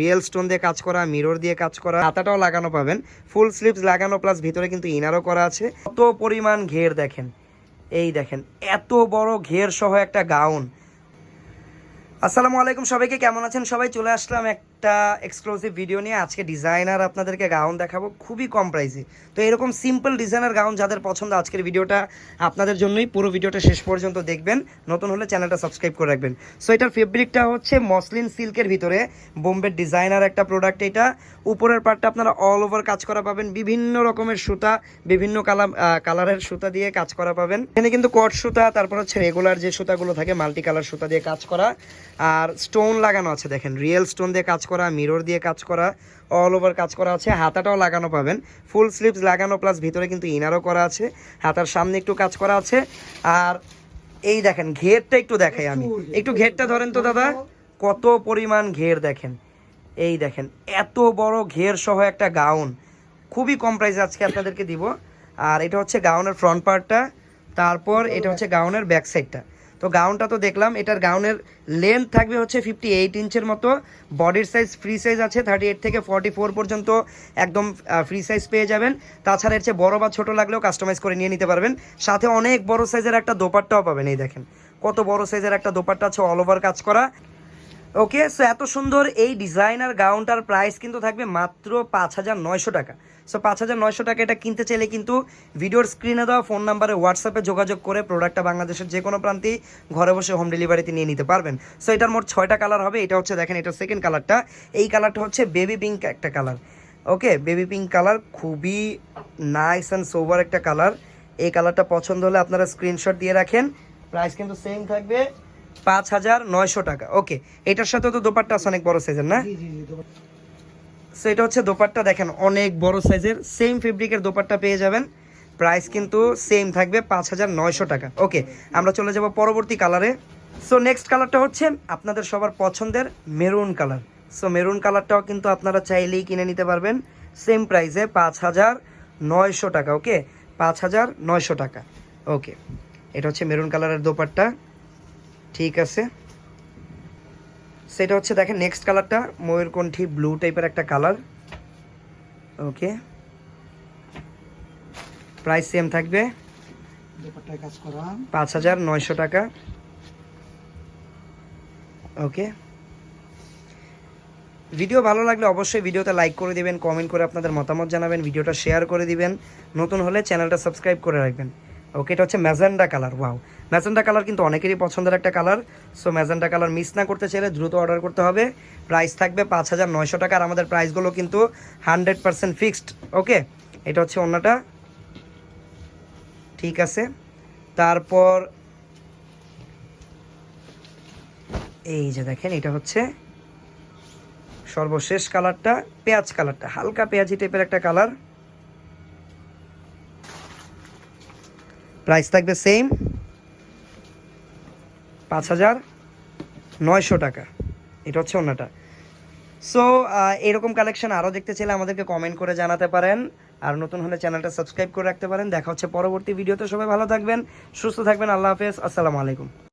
Real stone দিয়ে কাজ করা, মিরর দিয়ে কাজ করা হাতাটাও লাগানো পাবেন। ফুল স্লিভস লাগানো, প্লাস ভিতরে কিন্তু ইনারও করা আছে। কত পরিমাণ ঘের দেখেন। এই দেখেন, এত বড় ঘের সহ একটা গাউন। আসসালামু আলাইকুম সবাইকে, কেমন আছেন? সবাই চলে আসলাম একটা এক্সক্লুসিভ ভিডিও নিয়ে আজকে ডিজাইনার আপনাদেরকে গাউন দেখাবো খুবই কম প্রাইসে তো এরকম সিম্পল ডিজাইনার গাউন যাদের পছন্দ, আজকের ভিডিওটা আপনাদের জন্যই পুরো ভিডিওটা শেষ পর্যন্ত দেখবেন। নতুন হলে চ্যানেলটা সাবস্ক্রাইব করে রাখবেন। সো এটার ফেব্রিকটা হচ্ছে মসলিন সিল্কের ভিতরে, বোম্বের ডিজাইনার একটা প্রোডাক্ট এটা। উপরের পার্টটা আপনারা অল ওভার কাজ করা পাবেন, বিভিন্ন রকমের সুতা, বিভিন্ন কালার কালারের সুতা দিয়ে কাজ করা পাবেন। এখানে কিন্তু কট সুতা, তারপর হচ্ছে রেগুলার যে সুতাগুলো থাকে মাল্টি কালার সুতা দিয়ে কাজ করা। আর স্টোন লাগানো আছে, দেখেন রিয়েল স্টোন দিয়ে কাজ করা মিরর দিয়ে কাজ করা অল ওভার কাজ করা আছে। হাতাটাও লাগানো পাবেন। ফুল স্লিভস লাগানো প্লাস ভিতরে কিন্তু ইনারও করা আছে। হাতার সামনে একটু কাজ করা আছে। আর এই দেখেন ঘেরটা একটু দেখাই আমি। একটু ঘেরটা ধরেন তো দাদা। কত পরিমাণ ঘের দেখেন। এই দেখেন এত বড় ঘের সহ একটা গাউন খুবই কম প্রাইসে আজকে আপনাদেরকে দিব। আর এটা হচ্ছে গাউনের ফ্রন্ট পার্টটা তারপর এটা হচ্ছে গাউনের ব্যাক সাইডটা তো গাউনটা তো দেখলাম এটার গাউনের লেন্থ থাকবে হচ্ছে ফিফটি এইট ইঞ্চের মতো বডির সাইজ ফ্রি সাইজ আছে থার্টি এইট থেকে ফর্টি ফোর পর্যন্ত একদম ফ্রি সাইজ পেয়ে যাবেন। তাছাড়া এর চেয়ে বড় বা ছোটো লাগলেও কাস্টমাইজ করে নিয়ে নিতে পারবেন। সাথে অনেক বড় সাইজের একটা দোপাট্টাও পাবেন এই দেখেন। কত বড় সাইজের একটা দোপাট্টা আছে অল ওভার কাজ করা। ওকে সো এত সুন্দর এই ডিজাইনার গাউনটার প্রাইস কিন্তু থাকবে মাত্র পাঁচ হাজার নয়শো টাকা। সো পাঁচ হাজার নয়শো টাকা এটা কিনতে চাইলে কিন্তু ভিডিওর স্ক্রিনে দেওয়া ফোন নাম্বারে হোয়াটসঅ্যাপে যোগাযোগ করে প্রোডাক্টটা বাংলাদেশের যে কোনো প্রান্তেই ঘরে বসে হোম ডেলিভারিতে নিয়ে নিতে পারবেন। সো এটার মোট ছয়টা কালার হবে, এটা হচ্ছে দেখেন, এটা সেকেন্ড কালারটা এই কালারটা হচ্ছে বেবি পিঙ্ক একটা colour okay baby pink colour খুবই নাইস অ্যান্ড সোভার একটা কালার এই কালারটা পছন্দ হলে আপনারা স্ক্রিনশট দিয়ে রাখেন। প্রাইস কিন্তু সেম থাকবে পাঁচ হাজার নয়শো টাকা। ওকে এটার সাথে তো দোপাট্টা আছে অনেক বড় সাইজের না? সো এটা হচ্ছে দোপাট্টা দেখেন অনেক বড় সাইজের সেম ফেব্রিকের দোপাট্টা পেয়ে যাবেন। প্রাইস কিন্তু সেম থাকবে পাঁচ হাজার নয়শো টাকা। ওকে আমরা চলে যাব পরবর্তী কালারে সো নেক্সট কালারটা হচ্ছে আপনাদের সবার পছন্দের মেরুন কালার সো মেরুন কালারটাও কিন্তু আপনারা চাইলেই কিনে নিতে পারবেন। সেম প্রাইসে পাঁচ হাজার নয়শো টাকা ওকে? পাঁচ হাজার নয়শো টাকা ওকে। এটা হচ্ছে মেরুন কালারের দোপাট্টা। ঠিক আছে। সেটা হচ্ছে দেখেন নেক্সট কালারটা ময়ূরকণ্ঠী ব্লু টাইপের একটা কালার ওকে প্রাইস সেম থাকবে। পাঁচ হাজার নয়শো টাকা। ওকে ভিডিও ভালো লাগলে অবশ্যই ভিডিওতে লাইক করে দিবেন কমেন্ট করে আপনাদের মতামত জানাবেন ভিডিওটা শেয়ার করে দিবেন। নতুন হলে চ্যানেলটা সাবস্ক্রাইব করে রাখবেন। ওকে এটা হচ্ছে magenta colour wow magenta colour কিন্তু অনেকেরই পছন্দের একটা colour so magenta colour miss না করতে চাইলে দ্রুত অর্ডার করতে হবে। প্রাইস থাকবে পাঁচ হাজার নয়শো টাকা আর আমাদের প্রাইসগুলো কিন্তু হান্ড্রেড পার্সেন্ট ফিক্সড ওকে এটা হচ্ছে অন্যটা। ঠিক আছে। তারপর এই যে দেখেন, এটা হচ্ছে সর্বশেষ কালারটা, পেঁয়াজ কালারটা, হালকা পেঁয়াজি টাইপের একটা কালার। প্রাইস থাকবে সেম পাঁচ হাজার নয়শো টাকা। এটা হচ্ছে অন্যটা সো এরকম কালেকশন আরও দেখতে চাইলে আমাদেরকে কমেন্ট করে জানাতে পারেন। আর নতুন হলে চ্যানেলটা সাবস্ক্রাইব করে রাখতে পারেন। দেখা হচ্ছে পরবর্তী ভিডিওতে সবাই ভালো থাকবেন, সুস্থ থাকবেন। আল্লাহ হাফেজ। আসসালামু আলাইকুম।